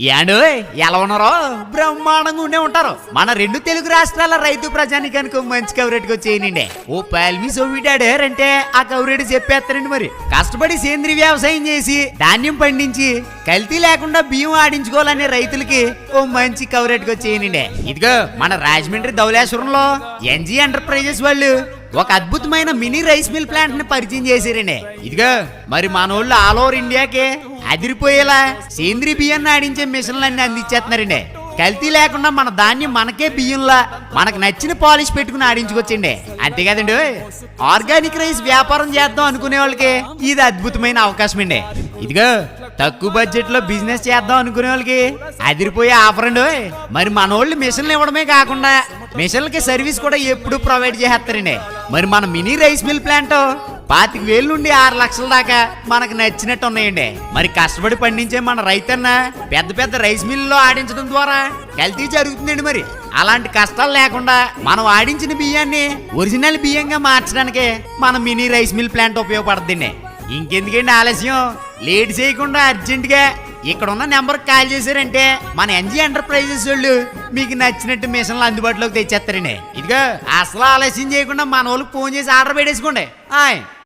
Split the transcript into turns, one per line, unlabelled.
ఏండు ఎలా ఉన్నారో? బ్రహ్మాండంగా ఉండే ఉంటారు. మన రెండు తెలుగు రాష్ట్రాల రైతు ప్రజానికానికి ఒక మంచి కవరేట్ వచ్చేయనండి. ఓ పాల్మి సొమ్మిటాడారంటే ఆ కవరేట్ చెప్పేస్తారండి మరి. కష్టపడి సేంద్రీయ వ్యవసాయం చేసి ధాన్యం పండించి కల్తీ లేకుండా బియ్యం ఆడించుకోవాలనే రైతులకి ఓ మంచి కవరేట్ వచ్చేయనండి. ఇదిగో మన రాజమండ్రి ధవలేశ్వరంలో ఎన్జీ ఎంటర్ప్రైజెస్ వాళ్ళు ఒక అద్భుతమైన మినీ రైస్ మిల్ ప్లాంట్ని పరిచయం చేశారండి ఇదిగో మరి మనోళ్ళు ఆల్ ఓవర్ ఇండియాకి అదిరిపోయేలా సేంద్రీయ బియ్యాన్ని ఆడించే మిషన్లన్నీ అందించేస్తున్నారండి. కల్తీ లేకుండా మన ధాన్యం మనకే బియ్యంలా మనకు నచ్చిన పాలిష్ పెట్టుకుని ఆడించుకొచ్చండి. అంతే కదండి ఆర్గానిక్ రైస్ వ్యాపారం చేద్దాం అనుకునే వాళ్ళకి ఇది అద్భుతమైన అవకాశం అండి ఇదిగో తక్కువ బడ్జెట్లో బిజినెస్ చేద్దాం అనుకునే వాళ్ళకి అదిరిపోయే ఆఫర్ అండి మరి మన వాళ్ళు మిషన్లు ఇవ్వడమే కాకుండా మిషన్లకి సర్వీస్ కూడా ఎప్పుడు ప్రొవైడ్ చేస్తారండి. మరి మన మినీ రైస్ మిల్ ప్లాంట్ పాతిక వేలు నుండి ఆరు లక్షల దాకా మనకు నచ్చినట్టు ఉన్నాయండి. మరి కష్టపడి పండించే మన రైతన్న పెద్ద పెద్ద రైస్ మిల్లో ఆడించడం ద్వారా కల్తీ జరుగుతుందండి మరి. అలాంటి కష్టాలు లేకుండా మనం ఆడించిన బియ్యాన్ని ఒరిజినల్ బియ్యంగా మార్చడానికి మన మినీ రైస్ మిల్ ప్లాంట్ ఉపయోగపడుతుందండి. ఇంకెందుకండి ఆలస్యం? లేట్ చేయకుండా అర్జెంటుగా ఇక్కడ ఉన్న నెంబర్ కాల్ చేశారంటే మన ఎన్జీ ఎంటర్ప్రైజెస్ వాళ్ళు మీకు నచ్చినట్టు మిషన్లు అందుబాటులోకి తెచ్చేస్తారండి. ఇదిగో అసలు ఆలస్యం చేయకుండా మన వాళ్ళకి ఫోన్ చేసి ఆర్డర్ పెట్టేసుకోండి. ఆయ్.